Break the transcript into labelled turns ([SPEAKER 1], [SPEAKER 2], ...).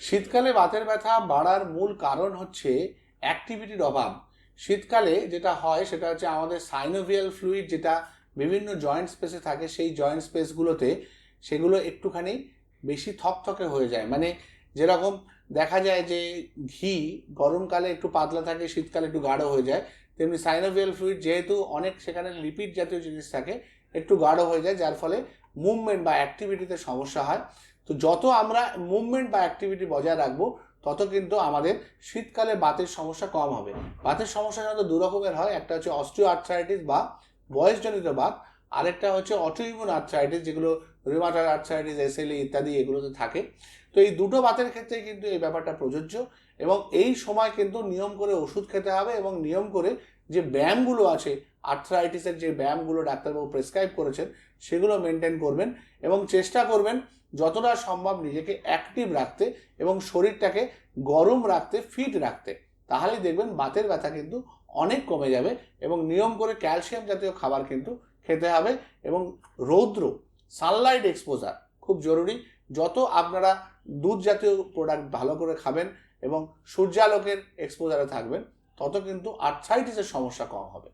[SPEAKER 1] শীতকালে বাতের ব্যথা বাড়ার মূল কারণ হচ্ছে অ্যাক্টিভিটির অভাব। শীতকালে যেটা হয় সেটা হচ্ছে আমাদের সাইনোভিয়াল ফ্লুইড যেটা বিভিন্ন জয়েন্ট স্পেসে থাকে, সেই জয়েন্ট স্পেসগুলোতে সেগুলো একটুখানি বেশি থকথকে হয়ে যায়। মানে যেরকম দেখা যায় যে ঘি গরমকালে একটু পাতলা থাকে, শীতকালে একটু গাঢ় হয়ে যায়, তেমনি সাইনোভিয়াল ফ্লুইড যেহেতু অনেক সেখানে লিপিড জাতীয় জিনিস থাকে, একটু গাঢ় হয়ে যায়, যার ফলে মুভমেন্ট বা অ্যাক্টিভিটিতে সমস্যা হয়। তো যত আমরা মুভমেন্ট বা অ্যাক্টিভিটি বজায় রাখব, তত কিন্তু আমাদের শীতকালে বাতের সমস্যা কম হবে। বাতের সমস্যা সাধারণত দু রকমের হয়, একটা হচ্ছে অস্টিও আর্থ্রাইটিস বা বয়সজনিত বাত, আরেকটা হচ্ছে অটোইমিউন আর্থ্রাইটিস যেগুলো রিমাটার আর্থ্রাইটিস এসএলই ইত্যাদি এগুলোতে থাকে। তো এই দুটো বাতের ক্ষেত্রে কিন্তু এই ব্যাপারটা প্রযোজ্য এবং এই সময় কিন্তু নিয়ম করে ওষুধ খেতে হবে এবং নিয়ম করে যে ব্যায়ামগুলো আছে আর্থ্রাইটিসের যে ব্যায়ামগুলো ডাক্তারবাবু প্রেসক্রাইব করেছেন, সেগুলো মেনটেন করবেন এবং চেষ্টা করবেন যতটা সম্ভব নিজেকে অ্যাক্টিভ রাখতে এবং শরীরটাকে গরম রাখতে ফিট রাখতে। তাহলেই দেখবেন বাতের ব্যথা কিন্তু অনেক কমে যাবে এবং নিয়ম করে ক্যালসিয়াম জাতীয় খাবার কিন্তু খেতে হবে এবং রৌদ্র সানলাইট এক্সপোজার খুব জরুরি। যত আপনারা দুধ জাতীয় প্রোডাক্ট ভালো করে খাবেন এবং সূর্যালোকের এক্সপোজারে থাকবেন, তত কিন্তু আর্থ্রাইটিসের সমস্যা কম হবে।